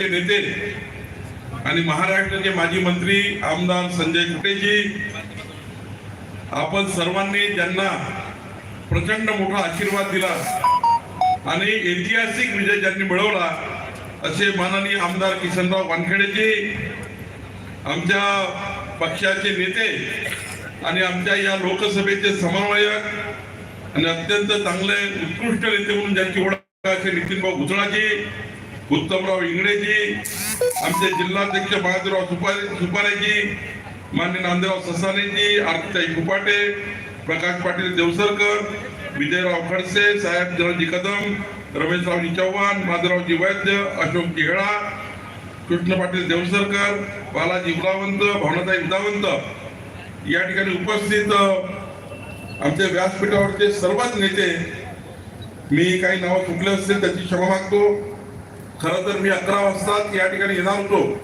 नेते आणि महाराष्ट्राचे माजी मंत्री आमदार संजय कुटेजी आपण सर्वांनी ज्यांना प्रचंड मोठा आशीर्वाद दिला आणि ऐतिहासिक विजय ज्यांनी मिळवला असे माननीय आमदार किशनराव वानखेडेजी आमच्या पक्षाचे नेते आणि आमच्या या लोकसभेचे समन्वयक आणि अत्यंत चांगले उत्कृष्ट नेते म्हणून ज्यांची ओळख आहे असे नितीनभाऊ भुजळाजी उत्तमराव इंगळेजी आमचे जिल्हाध्यक्ष बाळाजीराव सुपारे सुपारेजी मान्य नांदेराव ससानेजी आरतीताई कुपाटे प्रकाश पाटील देवसरकर विजयराव खडसे साहेब जनजी कदम रमेशरावजी चव्हाण माधवरावजी वैद्य अशोक तिहळा कृष्ण पाटील देवसरकर बालाजी उदावंत भावनाताई उदावंत. या ठिकाणी उपस्थित आमच्या व्यासपीठावरचे सर्वच नेते मी काही नावं चुकले असतील त्याची क्षमा मागतो. खरं तर मी अकरा वाजता या ठिकाणी येणार होतो.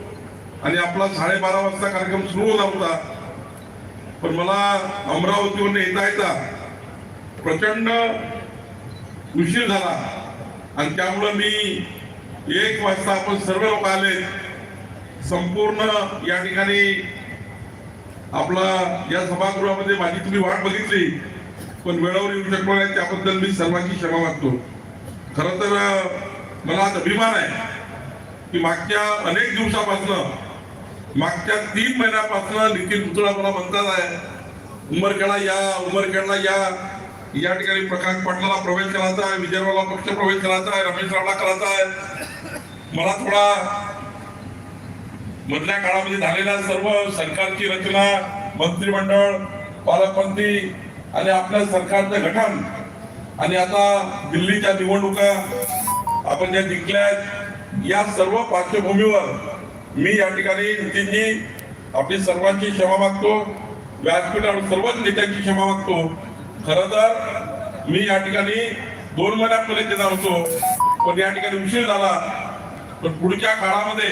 आणि आपला साडेबारा वाजता कार्यक्रम सुरू होणार होता. पण मला अमरावतीवरून येता येता प्रचंड उशीर झाला. आणि त्यामुळं मी एक वाजता आपण सर्व लोक आले संपूर्ण या ठिकाणी आपला या सभागृहामध्ये माझी तुम्ही वाट बघितली. पण वेळेवर येऊ शकलो नाही त्याबद्दल मी सर्वांची क्षमा मागतो. खरं तर मला आज अभिमान आहे की मागच्या अनेक दिवसापासून मागच्या तीन महिन्यापासून नितीन पुतळा मला म्हणतात आहे उमरखेडा या उमरखेडला या या ठिकाणी प्रकाश पाटलाला प्रवेश करायचा आहे विजयरावला पक्ष प्रवेश करायचा आहे रमेश रावला करायचा आहे. मला थोडा मधल्या काळामध्ये झालेल्या सर्व सरकारची रचना मंत्रिमंडळ पालकमंत्री आणि आपल्या सरकारचं गठन आणि आता दिल्लीच्या निवडणुका आपण ज्या जिंकल्या आहेत या सर्व पार्श्वभूमीवर मी या ठिकाणी नितीनजी आपली सर्वांची क्षमा मागतो व्यासपीठावर सर्वच नेत्यांची क्षमा मागतो. खर तर मी या ठिकाणी दोन महिन्यापर्यंत येणार होतो पण या ठिकाणी उशीर झाला. पण पुढच्या काळामध्ये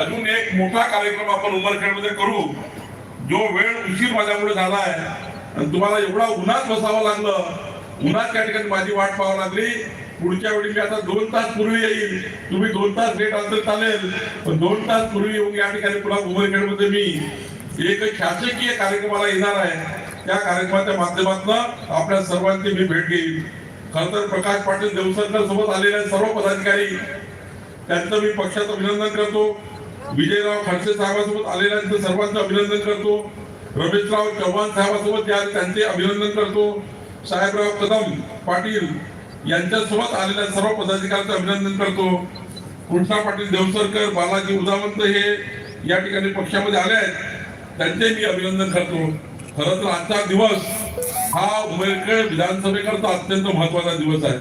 अजून एक मोठा कार्यक्रम आपण उमरखेडमध्ये करू. जो वेळ उशीर माझ्यामुळे झाला आहे आणि तुम्हाला एवढा उन्हात बसावं लागलं. उन्हात त्या ठिकाणी माझी वाट पाहावी लागली. पुढच्या वेळी मी आता दोन तास पूर्वी येईल. तुम्ही दोन तास लेट असेल चालेल. पण दोन तास पूर्वी येऊन या ठिकाणी पुन्हा उमरखेडमध्ये मी एक शासकीय कार्यक्रमाला येणार आहे. त्या कार्यक्रमाच्या माध्यमातून आपल्या सर्वांची मी भेट घेईल. खर तर प्रकाश पाटील देवसरकर सोबत आलेले सर्व पदाधिकारी. त्यांचं मी पक्षाचं अभिनंदन करतो. विजयराव खडसे साहेबांसोबत आलेल्यांचं सर्वांचं अभिनंदन करतो. रमेशराव चव्हाण साहेबांसोबत त्यांचे अभिनंदन करतो. साहेबराव कदम पाटील यांच्यासोबत आलेल्या सर्व पदाधिकाऱ्यांचं अभिनंदन करतो. कृष्णा पाटील देवसरकर बालाजी उदावंत हे या ठिकाणी पक्षामध्ये आले आहेत. त्यांचे मी अभिनंदन करतो. खरं तर आजचा दिवस हा उमेदखेड विधानसभेकरता अत्यंत महत्त्वाचा दिवस आहे.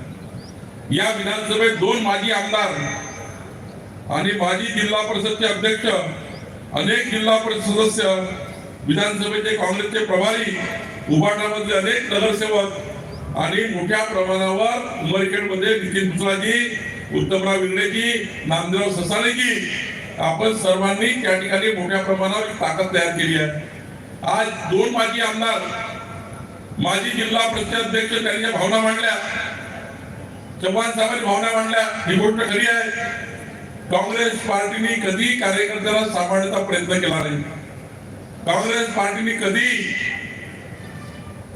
या विधानसभेत दोन माजी आमदार आणि माजी जिल्हा परिषदचे अध्यक्ष अनेक जिल्हा परिषद सदस्य विधानसभेचे काँग्रेसचे प्रभारी उभाटामधले अनेक नगरसेवक आणि मोठ्या प्रमाणावर उमरखेडमध्ये नितीन दुसराजी उत्तमराव इंगळेजी नामदेव ससानेजी आपण सर्वांनी त्या ठिकाणी मोठ्या प्रमाणावर ताकद तयार केली आहे. आज दोन माजी आमदार माजी जिल्हा परिषद त्यांच्या भावना मांडल्या. चव्हाण साहेबांनी भावना मांडल्या. ही गोष्ट खरी आहे. काँग्रेस पार्टीने कधी कार्यकर्त्याला सांभाळण्याचा प्रयत्न केला नाही. काँग्रेस पार्टीने कधी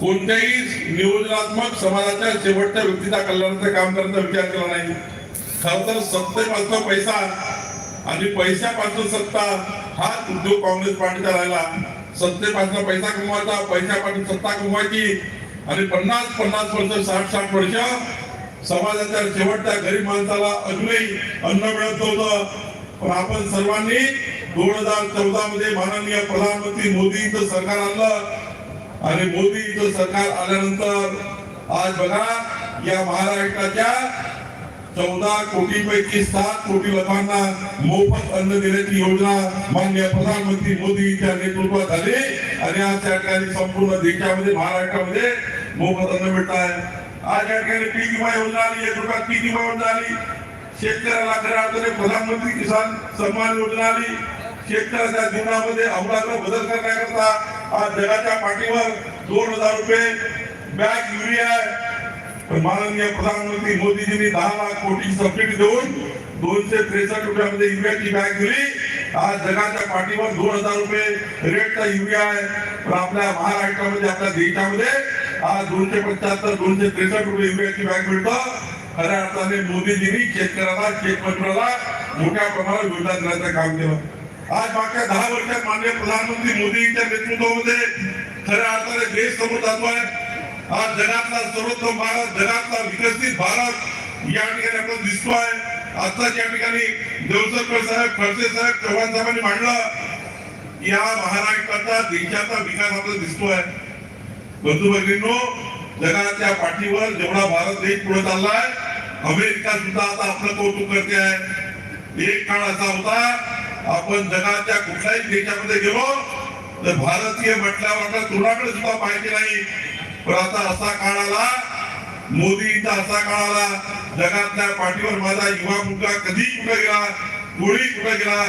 कोणत्याही नियोजनात्मक समाजाच्या शेवटच्या व्यक्तीच्या कल्याणाचं काम करण्याचा विचार केला नाही. खर तर सत्तेपासून पैसा आणि पैशापासून सत्ता हाच उद्योग काँग्रेस पार्टीचा राहिला. सत्तेपासून पैसा कमवायचा पैशापासून सत्ता कमवायची. आणि पन्नास पन्नास वर्ष साठ साठ वर्ष समाजाच्या शेवटच्या गरीब माणसाला अजूनही अन्न मिळत नव्हतं. पण आपण सर्वांनी दोन हजार चौदा मध्ये माननीय प्रधानमंत्री मोदींचं सरकार आणलं. आणि मोदींचं सरकार आल्यानंतर आज बघा या महाराष्ट्राच्या चौदा कोटी पैकी सात कोटी लोकांना मोफत अन्न देण्याची योजना माननीय प्रधानमंत्री मोदीच्या नेतृत्वात झाली. आणि आज त्या ठिकाणी संपूर्ण देशामध्ये महाराष्ट्रामध्ये मोफत अन्न मिळत आहे आज या ठिकाणी पीक विमा योजना आली एक रुपयात पीक विमा योजना आली. शेतकऱ्याला खऱ्या अर्थाने प्रधानमंत्री किसान सन्मान योजना आली. शेतकऱ्याच्या जीवनामध्ये अमलाचा बदल करण्याकरता आज जगाच्या पाठीवर दोन हजार रुपये बॅग युरिया पण माननीय प्रधानमंत्री मोदीजींनी दहा लाख कोटी सबसिडी देऊन दोनशे त्रेसष्ट रुपयामध्ये युरियाची बॅग दिली. आज जगाच्या पाठीवर दोन हजार रुपये रेटचा युरिया आहे. पण आपल्या महाराष्ट्रामध्ये आपल्या देशामध्ये आज दोनशे पंच्याहत्तर दोनशे त्रेसष्ट रुपये युरियाची बॅग मिळतं. खऱ्या अर्थाने मोदीजींनी शेतकऱ्याला शेतमजुराला मोठ्या प्रमाणात योजना देण्याचं काम केलं. आज मागच्या दहा वर्षात माननीय प्रधानमंत्री मोदींच्या नेतृत्वामध्ये खऱ्या अर्थाने देश समोर जातो आहे. आज जगातला सर्वोत्तम भारत जगातला विकसित भारत या ठिकाणी आपल्याला आहे. आताच या ठिकाणी देवसरकर साहेब खडसे साहेब चव्हाण साहेबांनी मांडलं. या महाराष्ट्राचा देशाचा विकास आपल्याला दिसतो आहे. बंधू भगिनींनो जगाच्या पाठीवर जेवढा भारत देश पुढे चाललाय अमेरिका सुद्धा आता आपलं कौतुक करते आहे. एक काळ असा होता आपण जगाच्या कुठल्याही देशामध्ये गेलो तर भारतीय म्हटल्यावर आपल्या तुलाकडे सुद्धा पाहिजे नाही. पण आता असा काळ आला मोदीचा असा काळ आला जगातल्या पाठीवर माझा युवा मुलगा कधी कुठे गेला कोणी कुठे गेला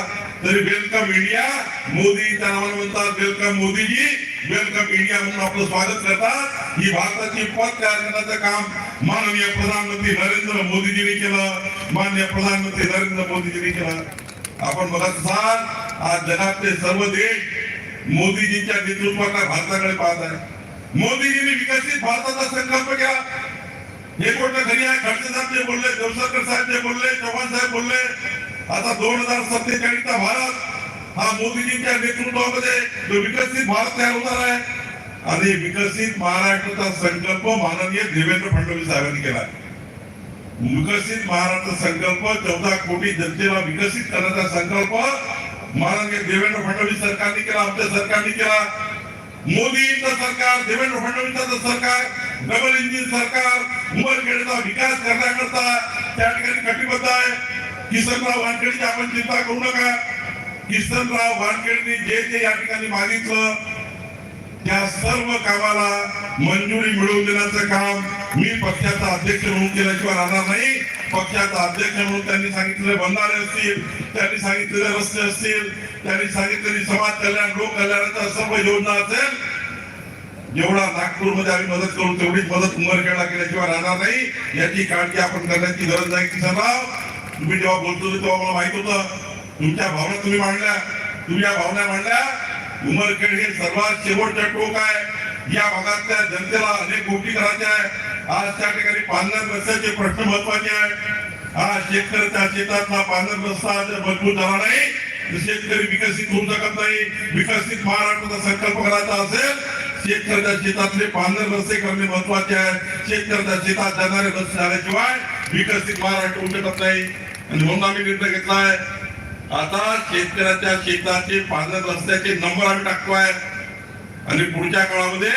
तरी वेलकम इंडिया मोदीच्या नावाने म्हणतात वेलकम मोदीजी वेलकम इंडिया म्हणून आपलं स्वागत करतात. ही भारताची पद तयार करण्याचं काम माननीय प्रधानमंत्री नरेंद्र मोदीजींनी केलं. माननीय प्रधानमंत्री नरेंद्र मोदीजींनी केलं. आपण बघत असाल आज जगातले सर्व देश मोदीजींच्या नेतृत्वाला भारताकडे पाहत आहे मोदीजींनी विकसित भारताचा संकल्प केला हे गोष्ट घरी आहे? खडसे साहेब जे बोलले देवसरकर साहेब जे बोलले चव्हाण साहेब बोलले. आता दोन हजार सत्तेचाळीसचा भारत हा मोदीजींच्या नेतृत्वामध्ये जो विकसित भारत तयार होणार आहे. आणि विकसित महाराष्ट्राचा संकल्प माननीय देवेंद्र फडणवीस साहेबांनी केला आहे. विकसित महाराष्ट्र संकल्प चौदा कोटी जनतेला विकसित करण्याचा संकल्प. महाराष्ट्र देवेंद्र फडणवीस सरकारने केला आमच्या सरकारने केला. मोदींचं सरकार देवेंद्र फडणवीसांचं सरकार डबल इंजिन सरकार उमरखेडचा विकास करण्याकरता त्या ठिकाणी कटिबद्ध आहे. किसनराव वानखेडची आपण चिंता करू नका. किसनराव वानखेडने जे जे या ठिकाणी मागितलं त्या सर्व कामाला मंजुरी मिळवून देण्याचं काम मी पक्षाचा अध्यक्ष म्हणून केल्याशिवाय राहणार नाही. पक्षाचा अध्यक्ष म्हणून त्यांनी सांगितलेले बंधारे असतील त्यांनी सांगितलेले रस्ते असतील त्यांनी सांगितलेली समाज कल्याण लोक कल्याणाच्या सर्व योजना असेल. जेवढा नागपूरमध्ये आम्ही मदत करू तेवढीच मदत उमरखेडला केल्याशिवाय राहणार नाही. याची काळजी आपण करण्याची गरज नाही किसनराव तुम्ही जेव्हा बोलतो तेव्हा मला माहीत होतं. तुमच्या भावना तुम्ही मांडल्या. तुम्ही या भावना मांडल्या. उमरखेड हे सर्वात शेवटचं टोक आहे. या भागातल्या जनतेला अनेक गोष्टी करायच्या आहे. आज त्या ठिकाणी पानर रस्त्याचे प्रश्न महत्त्वाचे आहे आज शेतकऱ्याच्या शेतातला पानर रस्ता जर मजबूत झाला नाही. तर शेतकरी विकसित होऊ शकत नाही. विकसित महाराष्ट्राचा संकल्प करायचा असेल शेतकऱ्याच्या शेतातले पानर रस्ते करणे महत्त्वाचे आहे. शेतकऱ्याच्या शेतात जाणारे रस्ते झाल्याशिवाय विकसित महाराष्ट्र होऊ शकत नाही. आणि म्हणून आम्ही निर्णय घेतलाय आता शेतकऱ्याच्या शेताचे पांढर रस्त्याचे नंबर आम्ही टाकतोय. आणि पुढच्या काळामध्ये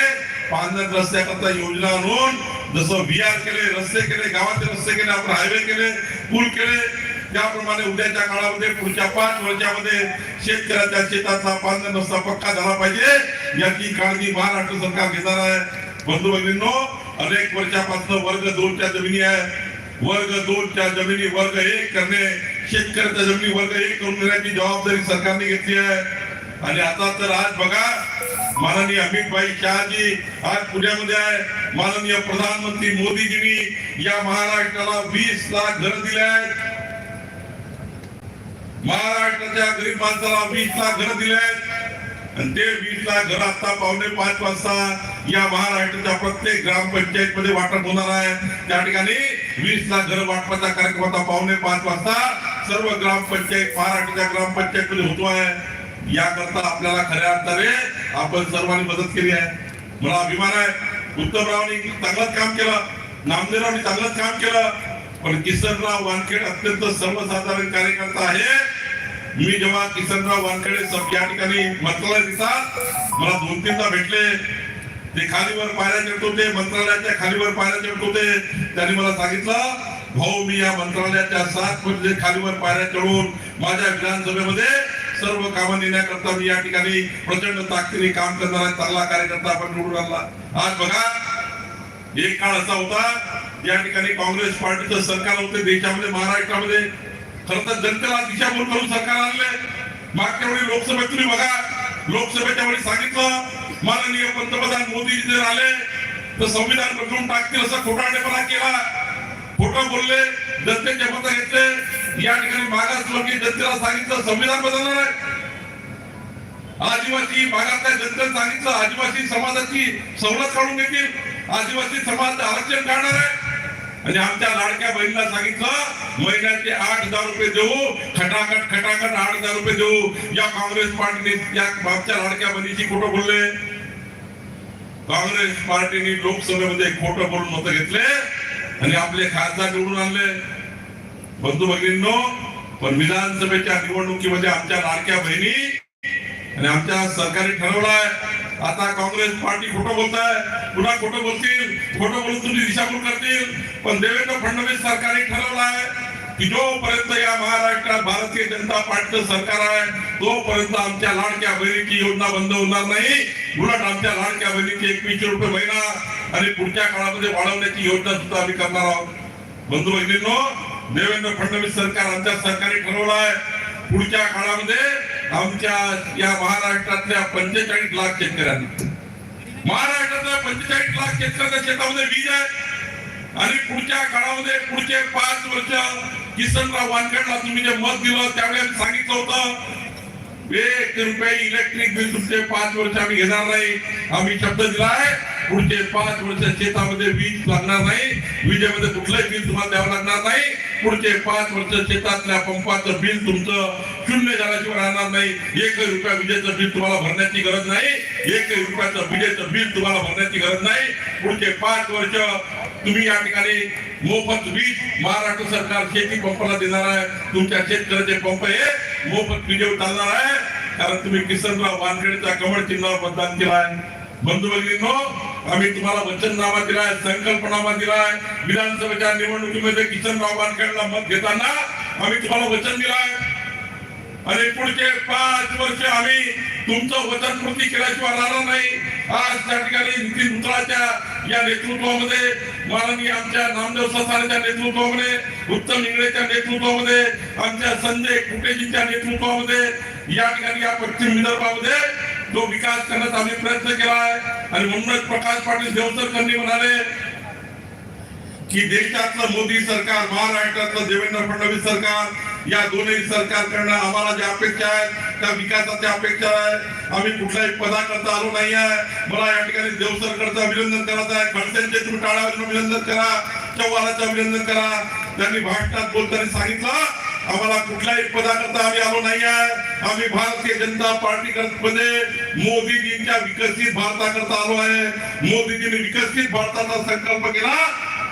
पांढर रस्त्याकरता योजना आणून जसं विहार केले रस्ते केले गावाचे रस्ते केले आपण हायवे केले पूल केले त्याप्रमाणे उद्याच्या काळामध्ये पुढच्या पाच वर्षामध्ये शेतकऱ्याच्या शेताचा पांढर रस्ता पक्का झाला पाहिजे याची काळजी महाराष्ट्र सरकार घेणार आहे. बंधू भगिनींनो अनेक वर्षापासून वर्ग दोनच्या जमिनी आहे. वर्ग दोनच्या जमिनी वर्ग एक करणे शेतकऱ्याच्या जमिनी वर्ग एक करून देण्याची जबाबदारी सरकारने घेतली आहे. आणि आता तर आज बघा माननीय अमित भाई शहाजी आज पुण्यामध्ये आहे. माननीय प्रधानमंत्री मोदीजींनी या महाराष्ट्राला वीस लाख घर दिले आहेत. महाराष्ट्राच्या गरीब माणसाला वीस लाख घर दिले आहेत. आणि ते वीस लाख घर आता पावणे पाच वाजता या महाराष्ट्राच्या प्रत्येक ग्रामपंचायत मध्ये वाटप होणार आहे. त्या ठिकाणी वीस लाख घर वाटपाचा कार्यक्रम आता पावणे पाच वाजता सर्व ग्रामपंचायत महाराष्ट्राच्या ग्रामपंचायत होतो आहे. याकरता आपल्याला खऱ्या अर्थाने आपण सर्वांनी मदत केली आहे. मला अभिमान आहे. उत्तमरावनी चांगलंच काम केलं. नामदेवरावनी चांगलंच काम केलं. पण किसनराव वानखेड अत्यंत सर्वसाधारण कार्यकर्ता आहे. मी जेव्हा किसनराव वानखेडे या ठिकाणी मंत्रालय दिसतात मला दोन तीनदा भेटले. ते खालीवर पायऱ्या चढत होते मंत्रालयाच्या खालीवर पायऱ्या चढत होते. त्यांनी मला सांगितलं भाऊ मी या मंत्रालयाच्या सात म्हणजे खालीवर पायऱ्या चढून माझ्या विधानसभेमध्ये सर्व कामं नेण्याकरता मी या ठिकाणी प्रचंड ताकदीने काम करणारा चांगला कार्यकर्ता आपण निवडून आणला. आज बघा एक काळ असा होता या ठिकाणी काँग्रेस पार्टीचं सरकार होते देशामध्ये महाराष्ट्रामध्ये. खर तर जनतेला दिशाभूल करून सरकार आणले मागच्या वेळी लोकसभेत तुम्ही बघा लोकसभेच्या वेळी सांगितलं माननीय पंतप्रधान मोदी जर आले तर संविधान बदलून टाकतील असा खोटारडेपणा केला. खोटं बोलले जनतेचे मत घेतले या ठिकाणी मागास मागासवर्गीय जनतेला सांगितलं संविधान बदलणार आहे. आदिवासी भागातल्या जनतेला सांगितलं आदिवासी समाजाची सवलत काढून घेतील आदिवासी समाज आरक्षण काढणार आहे. आणि आमच्या लाडक्या बहिणीला सांगितलं महिन्याचे आठ हजार रुपये देऊ खटाखट खटाखट आठ हजार रुपये देऊ. या काँग्रेस पार्टीने या आमच्या लाडक्या बहिणीची खोटं बोलले. काँग्रेस पार्टीने लोकसभेमध्ये खोटं बोलून मत घेतले. आणि आपले खासदार निवडून आणले. बंधू भगिनींनो पण विधानसभेच्या निवडणुकीमध्ये आमच्या लाडक्या बहिणी आणि आमच्या सरकारने ठरवलाय आता काँग्रेस पार्टी खोटं बोलताय पुन्हा खोटं बोलतील खोटं बोलून तुम्ही दिशाभूल करतील पण देवेंद्र फडणवीस सरकारने ठरवलाय की जोपर्यंत या महाराष्ट्रात भारतीय जनता पार्टीचं सरकार आहे तोपर्यंत आमच्या लाडक्या बहिणीची योजना बंद होणार नाही. उलट आमच्या लाडक्या बहिणीची एकवीसशे रुपये महिना आणि पुढच्या काळामध्ये वाढवण्याची योजना सुद्धा आम्ही करणार आहोत. बंधू भगिनींनो देवेंद्र फडणवीस सरकार आमच्या सरकारने आहे. पुढच्या काळामध्ये आमच्या या महाराष्ट्रातल्या पंचेचाळीस लाख शेतकऱ्यांना महाराष्ट्रातल्या पंचेचाळीस लाख शेतकऱ्यांच्या शेतामध्ये वीज आहे. आणि पुढच्या काळामध्ये पुढचे पाच वर्ष किसनराव वानखेडला तुम्ही जे मत दिलं त्यावेळेस सांगितलं होतं एक रुपये इलेक्ट्रिक बिल तुमचे पाच वर्ष आम्ही घेणार नाही. आम्ही शब्द दिलाय पुढचे पाच वर्ष शेतामध्ये वीज लागणार नाही. विजेमध्ये कुठलंही बिल तुम्हाला द्यावं लागणार नाही. पुढचे पाच वर्ष शेतातल्या पंपाचं बिल तुमचं शून्य झाल्याशिवाय राहणार नाही. एक रुपया विजेचं बिल तुम्हाला भरण्याची गरज नाही. एक रुपयाचं विजेचं बिल तुम्हाला भरण्याची गरज नाही. पुढचे पाच वर्ष तुम्ही या ठिकाणी मोफत वीज महाराष्ट्र सरकार शेती पंपाला देणार आहे. तुमच्या शेतकऱ्याचे पंप हे मोफत विजेवर चालणार आहे. कारण तुम्ही किसनराव वानखेडेच्या कमळ चिन्हावर मतदान केला आहे बंधू भगिनींनो आम्ही तुम्हाला वचननामा दिलाय संकल्पनामा दिलाय. विधानसभेच्या निवडणुकीमध्ये किसनराव वानखेडला मत घेताना आम्ही तुम्हाला वचन दिलाय. आणि पुढचे पाच वर्ष आम्ही तुमचं वचन पूर्ती केल्याशिवाय राहणार नाही. आज त्या ठिकाणी नितीन मुत्राच्या या नेतृत्वामध्ये माननीय आमच्या नामदेव ससाण्याच्या नेतृत्वामध्ये उत्तम इंगळेच्या नेतृत्वामध्ये आमच्या संजय कुटेजीच्या नेतृत्वामध्ये या ठिकाणी या पश्चिम विदर्भामध्ये तो विकास करण्याचा आम्ही प्रयत्न केला आहे. आणि म्हणूनच प्रकाश पाटील देवसरकरांनी म्हणाले की देशातलं मोदी सरकार महाराष्ट्रातलं देवेंद्र फडणवीस सरकार या दोन्ही सरकारकडनं आम्हाला ज्या अपेक्षा आहेत त्या विकासाच्या अपेक्षा आहेत. आम्ही कुठल्याही पदाकरता आलो नाही आहे मला या ठिकाणी देवसरकरचं अभिनंदन करायचं आहे. खडसेंचे तुम्ही टाळावर अभिनंदन करा. चव्हाणाचं अभिनंदन करा. त्यांनी भाषणात बोलताना सांगितलं आम्हाला कुठल्याही पदाकरता आम्ही आलो नाही आहे आम्ही भारतीय जनता पार्टी मध्ये मोदीजींच्या विकसित भारताकरता आलो आहे. मोदीजींनी विकसित भारताचा संकल्प केला.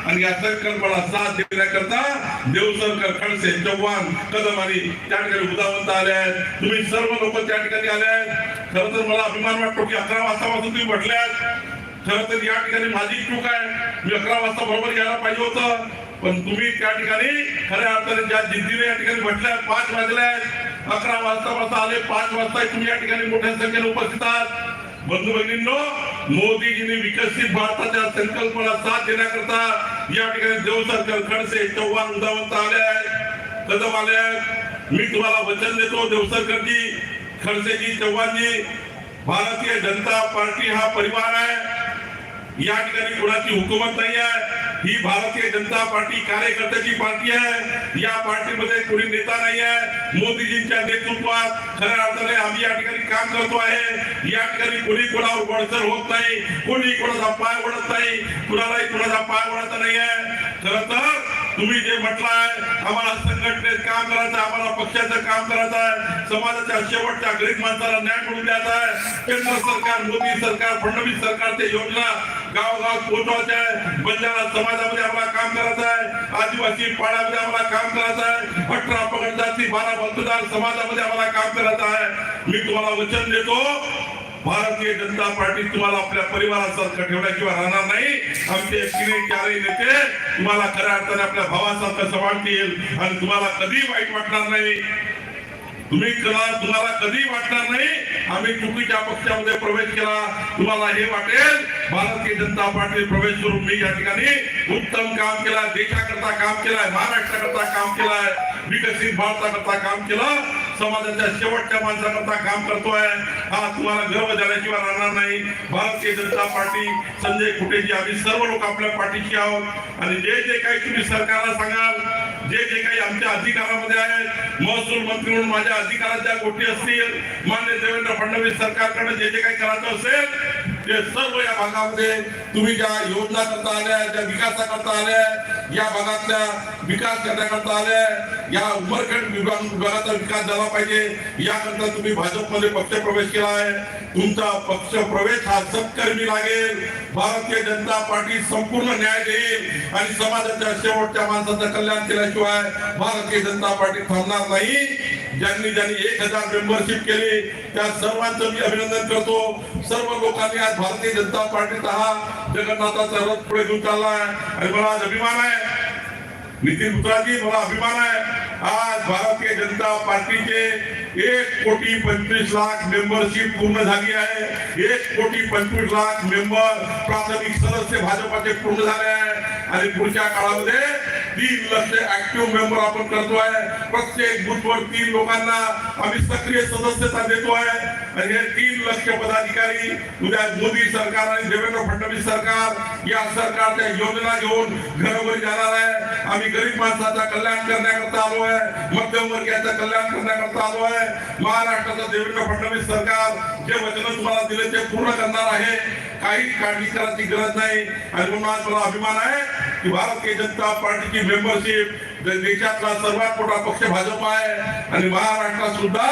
आणि या संकल्पाला साथ देण्याकरता देवसरकर खडसे चव्हाण कदम आणि त्या ठिकाणी उदावंत आले आहेत. तुम्ही सर्व लोक त्या ठिकाणी आले आहेत. खरं तर मला अभिमान वाटतो की अकरा वाजतापासून तुम्ही म्हटल्यात खर खरं तर या ठिकाणी माझी चूक आहे. मी अकरा वाजता बरोबर यायला पाहिजे होतं. पण तुम्ही त्या ठिकाणी खऱ्या अर्थाने ज्या जिद्दीने या ठिकाणी म्हटल्या पाच वाजल्या आहेत. अकरा वाजता आले पाच वाजता तुम्ही या ठिकाणी मोठ्या संख्येने उपस्थित आहात. बंधू भगिनींनो मोदीजींनी विकसित भारताच्या संकल्पना साथ देण्याकरता या ठिकाणी देवसरकर खडसे चव्हाण उदावंत आले आहेत कदम आले आहेत. मी तुम्हाला वचन देतो देवसरकरजी खडसेजी चव्हाणजी भारतीय जनता पार्टी हा परिवार आहे. या ठिकाणी कोणाची हुकूमत नाही आहे. ही भारतीय जनता पार्टी कार्यकर्त्याची पार्टी आहे. या पार्टीमध्ये कोणी नेता नाही आहे. मोदीजींच्या नेतृत्वात खऱ्या अर्थाने आम्ही या ठिकाणी काम करतो आहे. या ठिकाणी कोणी कोणावर वळसर होत नाही. कोणी कोणाचा पाय ओढत नाही. कुणालाही कोणाचा पाय ओढायचा नाही आहे खर तर तुम्ही जे म्हटलाय आम्हाला संघटनेत काम करायचं आहे, आम्हाला पक्षाचं काम करायचं आहे समाजाच्या शेवटच्या गरीब माणसाला न्याय मिळवून द्यायचा आहे. केंद्र सरकार मोदी सरकार फडणवीस सरकारच्या योजना गावगाव पोहोचवायच्या आहे. बंजारा समाजामध्ये आम्हाला काम करायचं आहे. आदिवासी पाड्यामध्ये आम्हाला काम करायचं आहे. अठरा पगड जाती बारा मतदार समाजामध्ये आम्हाला काम करायचं आहे. मी तुम्हाला वचन देतो भारतीय जनता पार्टी तुम्हाला आपल्या परिवारासारखं ठेवण्याशिवाय राहणार नाही. आमचे चारही नेते तुम्हाला खऱ्या अर्थाने आपल्या भावासारखं सांभाळतील आणि तुम्हाला कधी वाईट वाटणार नाही. तुम्ही तुम्हाला कधी वाटणार नाही. आम्ही चुकीच्या पक्षामध्ये प्रवेश केला. तुम्हाला हे वाटेल भारतीय जनता पार्टी प्रवेश करून मी या ठिकाणी उत्तम काम केलं देशाकरता काम केलंय महाराष्ट्राकरता काम केलंय विकसित भारताकरता काम केलं. समाजाच्या शेवटच्या माणसाकरता काम करतोय. हा तुम्हाला गर्व झाल्याशिवाय राहणार नाही. भारतीय जनता पार्टी संजय कुटेजी आम्ही सर्व लोक आपल्या पाठीशी आहोत. आणि जे जे काही तुम्ही सरकारला सांगाल जे जे काही आमच्या अधिकारामध्ये आहेत महसूल मंत्री म्हणून माझ्या अधिकाराच्या गोष्टी असतील मान्य देवेंद्र फडणवीस सरकारकडे जे जे काही करायचं असेल ते सर्व या भागामध्ये तुम्ही ज्या योजना करता आल्या ज्या विकासाकरता आल्या या भागातल्या विकास करण्याकरता आल्या या उमरखेड विभागाचा विकास झाला पाहिजे. याकरता तुम्ही भाजपमध्ये पक्ष प्रवेश केला आहे तुमचा पक्ष प्रवेश हा सत्कर्मी लागेल. भारतीय जनता पार्टी संपूर्ण न्याय देईल. आणि समाजाच्या शेवटच्या माणसाचं कल्याण केल्याशिवाय भारतीय जनता पार्टी थांबणार नाही. ज्यांनी ज्यांनी एक हजार मेंबरशिप केली त्या सर्वांचं मी अभिनंदन करतो. सर्व लोकांनी आज भारतीय जनता पार्टीचा हा जगन्नाथाचा रथ पुढे घेऊन चालला आहे आणि मला आज अभिमान आहे. नितीन उत्राजी मला अभिमान आहे. आज भारतीय जनता पार्टीचे एक कोटी पंचवीस लाख मेंबरशिप पूर्ण झाली आहे. एक कोटी पंचवीस लाख मेंबर प्राथमिक सदस्य भाजपाचे पूर्ण झाले आहे. आणि पुढच्या काळामध्ये तीन लक्ष ऍक्टिव्ह मेंबर आपण करतोय प्रत्येक बुथवर तीन लोकांना आम्ही सक्रिय सदस्यता देतोय आणि हे तीन लक्ष पदाधिकारी उद्या मोदी सरकार आणि देवेंद्र फडणवीस सरकार या सरकारच्या योजना घेऊन घरोघरी जाणार आहे. आम्ही गरीब माणसाचा कल्याण करण्याकरता आलो आहे. मध्यमवर्गीयाचं कल्याण करण्याकरता आलो आहे. आहे महाराष्ट्राचं देवेंद्र फडणवीस सरकार जे वचन तुम्हाला दिले ते पूर्ण करणार आहे. काही काळजी करायची गरज नाही. आणि म्हणून आज मला अभिमान आहे की भारतीय जनता पार्टीची मेंबरशिप देशातला सर्वात मोठा पक्ष भाजप आहे आणि महाराष्ट्रात सुद्धा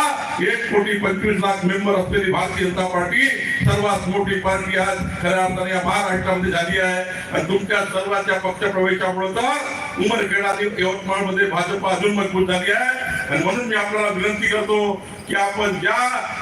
एक कोटी पंचवीस लाख मेंबर असलेली भारतीय जनता पार्टी सर्वात मोठी पार्टी आज खऱ्या अर्थाने या महाराष्ट्रामध्ये झाली आहे. आणि तुमच्या सर्वांच्या पक्ष प्रवेशामुळे तर उमरखेड आणि यवतमाळमध्ये भाजप अजून मजबूत झाली आहे. आणि म्हणून मी आपल्याला विनंती करतो की आपण ज्या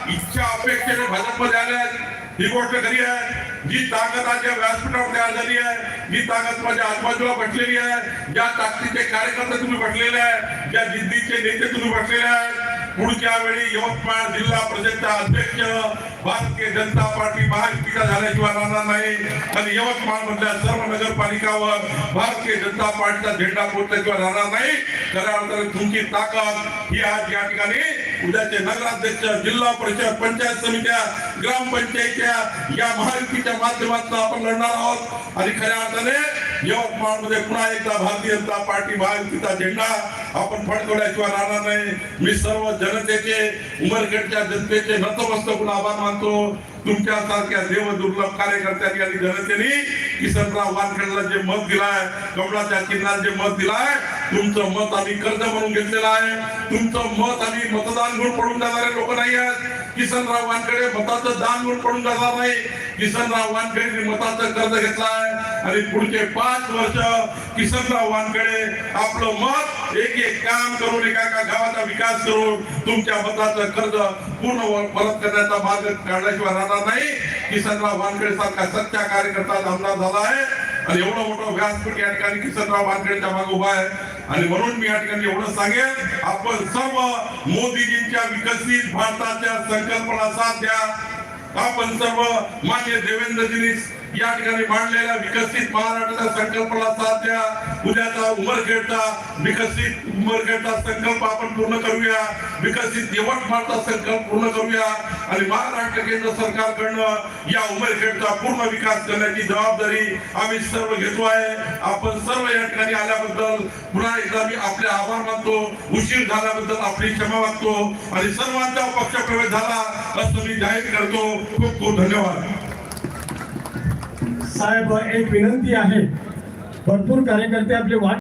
इच्छा अपेक्षेने भाजपमध्ये आल्या आहेत, ही गोष्ट खरी आहे. जी ताकद आज या व्यासपीठावर तयार झाली आहे जी ताकद माझ्या आजूबाजूला बसलेली आहे ज्या ताकदीचे कार्यकर्ते तुम्ही बसलेले आहे ज्या जिद्दीचे नेते तुम्ही बसलेले आहेत पुढच्या वेळी यवतमाळ जिल्हा परिषदचा अध्यक्ष भारतीय जनता पार्टी महायुतीचा झाल्याशिवाय राहणार नाही. आणि यवतमाळ मधल्या सर्व नगरपालिकावर भारतीय जनता पार्टीचा झेंडा पोहोचल्याशिवाय राहणार नाही. खऱ्या अर्थाने तुमची ताकद ही आज या ठिकाणी उद्याचे नगराध्यक्ष जिल्हा परिषद पंचायत समित्या ग्रामपंचायतच्या या महायुतीच्या माध्यमातून आपण लढणार आहोत. आणि खऱ्या अर्थाने यवतमाळमध्ये पुन्हा एकदा भारतीय जनता पार्टी महायुतीचा झेंडा आपण फडकवल्याशिवाय राहणार नाही. मी सर्व जनतेचे उमरखेडच्या जनतेचे नतमस्तकून आभार मानतो. तुमच्या सारख्या देव दुर्लभ कार्यकर्त्यांनी आणि जनतेने किसनराव वानखेडला जे मत दिलाय कमळाच्या चिन्हात जे मत दिलाय तुमचं मत आम्ही कर्ज म्हणून घेतलेलं आहे. तुमचं मत आम्ही मतदान घेऊन पडून जाणारे लोक नाही आहेत. किसनराव वानखेडे मताचं दान म्हणून पडून जाणार नाही. किसनराव वानखेडे मताचं कर्ज घेतलाय. आणि पुढचे पाच वर्ष किसनराव वानखेडे आपलं मत एक एक काम करून एका एका गावाचा विकास करून तुमच्या मताचं कर्ज पूर्ण परत करण्याचा मार्ग काढल्याशिवाय राहणार नाही. किसनराव वानखेडे सारखा सच्चा कार्यकर्ता आमदार झाला आहे आणि एवढं मोठं व्यासपीठ या ठिकाणी किसनराव वानखेडेच्या मागे उभा आहे. आणि म्हणून मी या ठिकाणी एवढं सांगेन आपण सर्व मोदीजींच्या विकसित भारताच्या संकल्पना साथ द्या. आपण सर्व मान्य देवेंद्रजींनी या ठिकाणी मांडलेल्या विकसित महाराष्ट्राच्या संकल्पना साथ द्या. उद्याचा उमरखेडचा विकसित उमरखेडचा संकल्प आपण पूर्ण करूया. विकसित यवतमाळचा संकल्प पूर्ण करूया. आणि महाराष्ट्र केंद्र सरकारकडनं या उमरखेडचा पूर्ण विकास करण्याची जबाबदारी आम्ही सर्व घेतो आहे. आपण सर्व या ठिकाणी आल्याबद्दल पुन्हा एकदा मी आपले आभार मानतो. उशीर झाल्याबद्दल आपली क्षमा मागतो. आणि सर्वांचा पक्ष प्रवेश झाला असं मी जाहीर करतो. खूप खूप धन्यवाद. साहेब एक विनंती आहे. भरपूर कार्यकर्ते आपले वाट